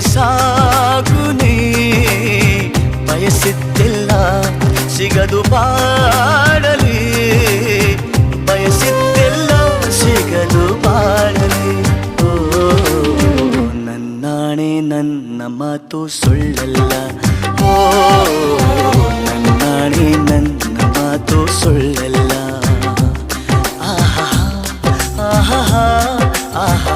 ಸಾಗುನಿ ಬಯಸಿದ್ದಿಲ್ಲ, ಸಿಗದು ಬಾಡಲಿ ಬಯಸಿದ್ದಿಲ್ಲ, ಸಿಗದು ಬಾಡಲಿ ಓ, ನನ್ನಾಣೆ ನನ್ನ ಮಾತು ಸುಳ್ಳಲ್ಲ. ಓ, ನನ್ನಾಣೆ ನನ್ನ ಮಾತು ಸುಳ್ಳಲ್ಲ. ಆಹಾ ಆಹಾ ಆಹಾ.